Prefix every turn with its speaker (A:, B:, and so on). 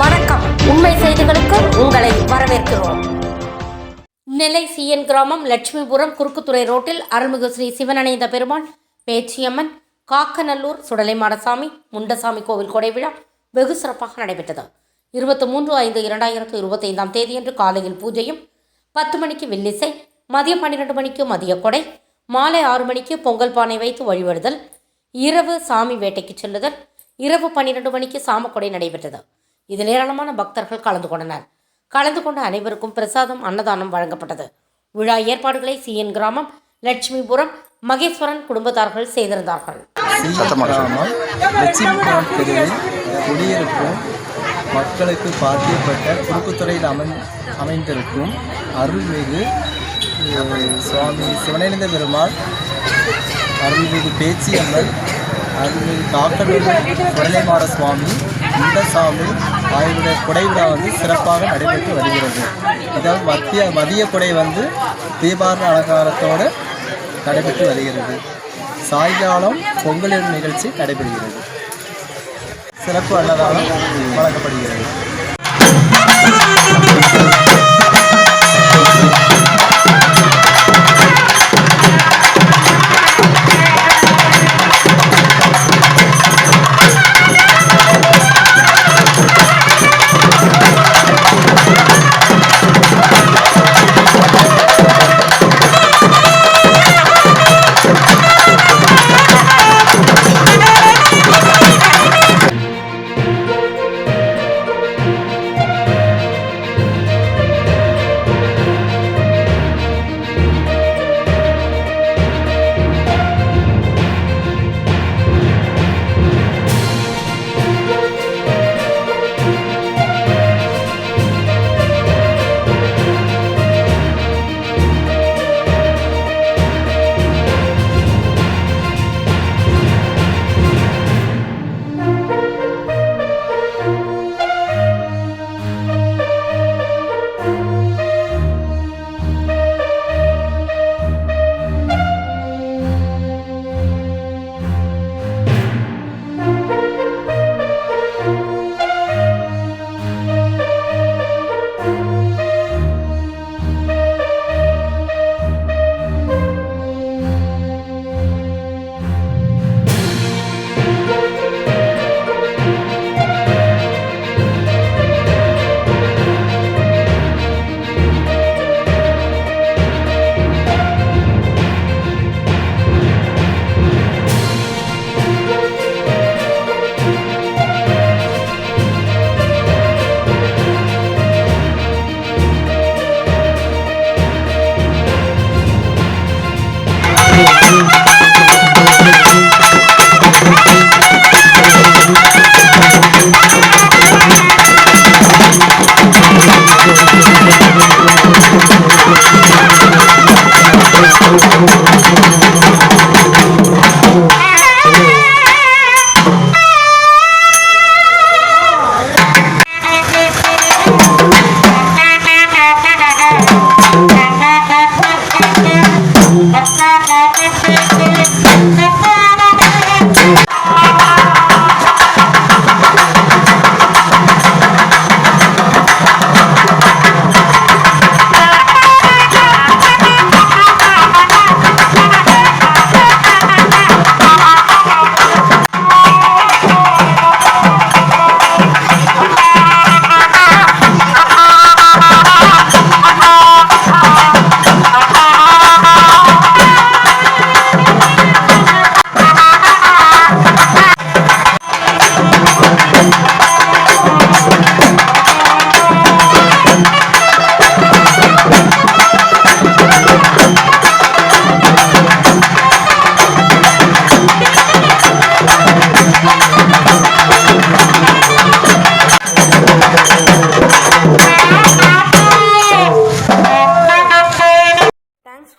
A: வணக்கம். உண்மை செய்திகளுக்கு உங்களை வரவேற்கிறோம். நெல்லை சிஎன் கிராமம் லட்சுமிபுரம் குறுக்குத்துறை ரோட்டில் அருள்மிகு ஸ்ரீ சிவனணைந்த பெருமாள் பேச்சியம்மன் காக்கநல்லூர் சுடலைமாடசாமி முண்டசாமி கோவில் கொடை விழா வெகு சிறப்பாக நடைபெற்றது. இருபத்தி மூன்று ஐந்து இரண்டாயிரத்து இருபத்தைந்தாம் தேதியன்று காலையில் பூஜையும் பத்து மணிக்கு வில்லிசை மதியம் பன்னிரெண்டு மணிக்கு மதிய கொடை மாலை ஆறு மணிக்கு பொங்கல் பானை வைத்து வழிபடுதல் இரவு சாமி வேட்டைக்கு செல்லுதல் இரவு பன்னிரண்டு மணிக்கு சாமக்கொடை நடைபெற்றது. இதில் ஏராளமான பக்தர்கள் கலந்து கொண்டனர். கலந்து கொண்ட அனைவருக்கும் பிரசாதம் அன்னதானம் வழங்கப்பட்டது. விழா ஏற்பாடுகளை சிஎன் கிராமம் லட்சுமிபுரம் மகேஸ்வரன் குடும்பத்தார்கள் செய்திருந்தார்கள்.
B: குடியிருக்கும் மக்களுக்கு பாத்தியப்பட்ட குறுக்குத்துறையில் அமை அமைந்திருக்கும் அருள்மிகு சுவாமி சிவனேந்திர பெருமாள் அருள்மிகு பேச்சியம்மன் அருள்மிகு காக்கநல்லூர் சுடலைமாட சுவாமி இந்த சாமி ஆய்வுடைய விழா வந்து சிறப்பாக நடைபெற்று வருகிறது. இதாவது மத்திய மதிய குடை வந்து தீபாரண அலங்காரத்தோடு நடைபெற்று வருகிறது. சாயங்காலம் பொங்கலின் நிகழ்ச்சி நடைபெறுகிறது. சிறப்பு அன்னதானம் வழங்கப்படுகிறது.